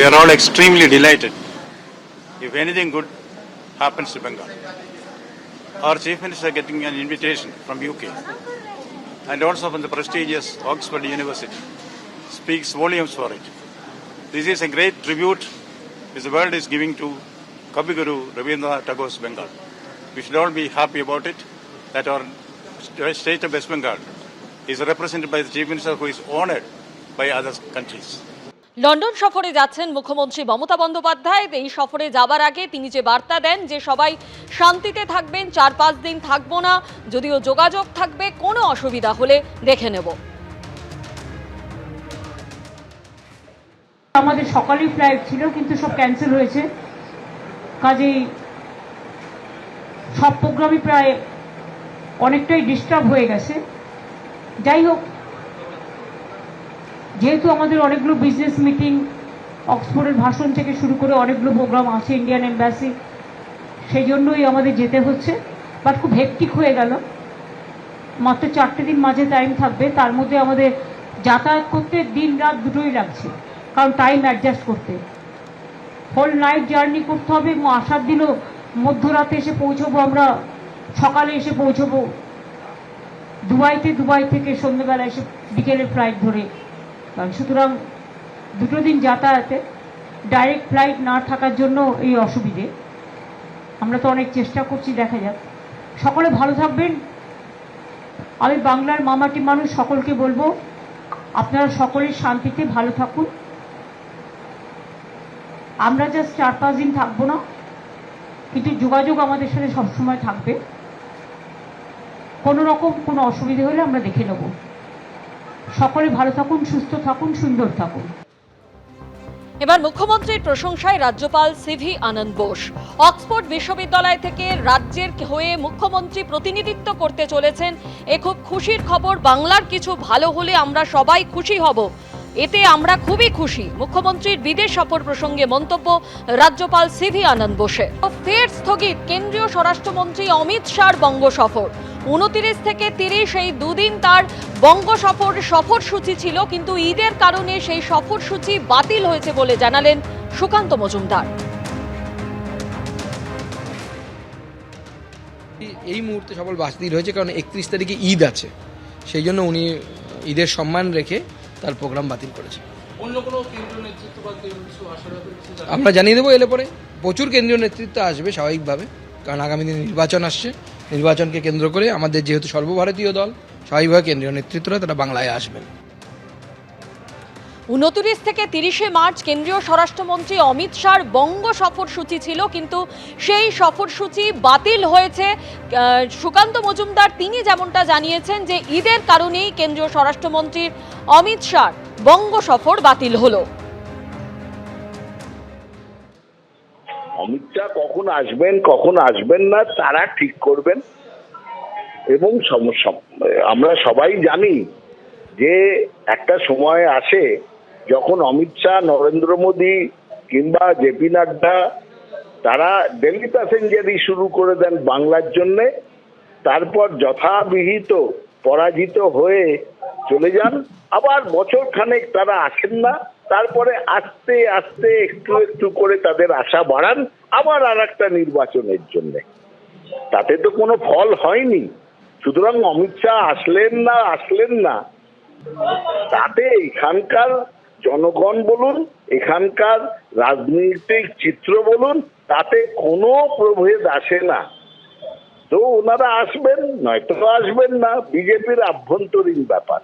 We are all extremely delighted if anything good happens to Bengal. Our Chief Minister is getting an invitation from UK and also from the prestigious Oxford University speaks volumes for it. This is a great tribute which the world is giving to Kabiguru Rabindranath Tagore's Bengal. We should all be happy about it that our state of West Bengal is represented by the Chief Minister who is honored by other countries. London সফরে যাচ্ছেন মুখ্যমন্ত্রী মমতা বন্দ্যোপাধ্যায়। এই সফরে যাবার আগে তিনি যে বার্তা দেন যে সবাই শান্তিতে থাকবেন, চার পাঁচ দিন থাকব না, যদিও যোগাযোগ থাকবে, কোনো অসুবিধা হলে দেখে নেব। আমাদের সকালেই ফ্লাইট ছিল, কিন্তু সব ক্যান্সেল হয়েছে। কাজেই সব প্রোগ্রামই প্রায় অনেকটাই ডিস্টার্ব হয়ে গেছে। যাই হোক যেহেতু আমাদের অনেকগুলো বিজনেস মিটিং অক্সফোর্ডের ভাষণ থেকে শুরু করে অনেকগুলো প্রোগ্রাম আছে ইন্ডিয়ান এম্বাসি সেই জন্যই আমাদের যেতে হচ্ছে। বাট খুব হেকটিক হয়ে গেল। মাত্র চারটে দিন মাঝে টাইম থাকবে। তার মধ্যে আমাদের যাতায়াত করতে দিন রাত দুটোই লাগছে। কারণ টাইম অ্যাডজাস্ট করতে। হোল নাইট জার্নি করতে হবে এবং আসার দিনও মধ্যরাতে এসে পৌঁছবো আমরা। সকালে এসে পৌঁছবো। দুবাইতে দুবাই থেকে সন্ধ্যেবেলা এসে বিকেলের ফ্লাইট ধরে সুতরাং দুটো দিন যাতায়াতে ডাইরেক্ট ফ্লাইট না থাকার জন্য এই অসুবিধে। আমরা তো অনেক চেষ্টা করছি, দেখা যাক। সকলে ভালো থাকবেন। আমি বাংলার মামাটি মানুষ, সকলকে বলব, আপনারা সকলে শান্তিতে ভালো থাকুন। আমরা জাস্ট চার পাঁচ দিন থাকব না, কিন্তু যোগাযোগ আমাদের সাথে সবসময় থাকবে। কোনো রকম কোনো অসুবিধে হলে আমরা দেখে নেব। সকলে ভালো থাকুন, সুস্থ থাকুন, সুন্দর থাকুন। এবার মুখ্যমন্ত্রীর প্রশংসায় রাজ্যপাল সিভি আনন্দ বোস। অক্সফোর্ড বিশ্ববিদ্যালয় থেকে রাজ্যের হয়ে মুখ্যমন্ত্রী প্রতিনিধিত্ব করতে চলেছেন। এ খুব খুশির খবর, বাংলার কিছু ভালো হলে আমরা সবাই খুশি হব। এতে আমরা খুবই খুশি। মুখ্যমন্ত্রীর বিদেশ সফর প্রসঙ্গে মন্তব্য রাজ্যপাল সিভি আনন্দ বোসে ফের স্থগিত কেন্দ্রীয় স্বরাষ্ট্রমন্ত্রী অমিত শাহর বঙ্গ সফর। উনতিরিশ থেকে তিরিশ এই দুদিন তার বঙ্গ সফর সফরসূচি ছিল, কিন্তু ঈদের কারণে সেই সফরসূচি বাতিল হয়েছে বলে জানালেন সুকান্ত মজুমদার। এই মুহূর্তে সফল বাতিল হয়েছে, কারণ একত্রিশ তারিখে ঈদ আছে। সেই জন্য উনি ঈদের সম্মান রেখে তার প্রোগ্রাম বাতিল করেছে? আমরা জানিয়ে দেবো এলে পরে। প্রচুর কেন্দ্রীয় নেতৃত্ব আসবে স্বাভাবিকভাবে কারণ আগামী দিনে নির্বাচন আসছে। নির্বাচনকে কেন্দ্র করে আমাদের যেহেতু সর্বভারতীয় দল স্বাভাবিকভাবে কেন্দ্রীয় নেতৃত্বরা তারা বাংলায় আসবেন। উনত্রিশ থেকে তিরিশে মার্চ কেন্দ্রীয় স্বরাষ্ট্রমন্ত্রী অমিত শাহর বঙ্গ সফরসূচি ছিল, কিন্তু সেই সফরসূচি বাতিল হয়েছে। সুকান্ত মজুমদার তিনি যেমনটা জানিয়েছেন যে ঈদের কারণেই কেন্দ্রীয় স্বরাষ্ট্রমন্ত্রীর অমিত শাহর বঙ্গ সফর বাতিল হলো। অমিত শাহ কখন আসবেন কখন আসবেন না, তারা ঠিক করবেন। এবং সমস্যা আমরা সবাই জানি যে একটা সময় আসে যখন অমিত শাহ, নরেন্দ্র মোদী কিংবা জেপি নাড্ডা, তারা ডেলি প্যাসেঞ্জারই শুরু করে দেন বাংলার জন্যে, তারপর যথাবিহিত পরাজিত হয়ে চলে যান। আবার বছর খানেক তারা আসেন না, তারপরে আস্তে আস্তে একটু একটু করে তাদের আশা বাড়ান, আবার আর একটা নির্বাচনের জন্য। তাতে তো কোনো ফল হয়নি। সুতরাং অমিত শাহ আসলেন না আসলেন না। তাতে এখানকার জনগণ বলুন, এখানকার রাজনৈতিক চিত্র বলুন, তাতে কোনো প্রভেদ আসে না। তো ওনারা আসবেন, নয়তো আসবেন না, বিজেপির আভ্যন্তরীণ ব্যাপার।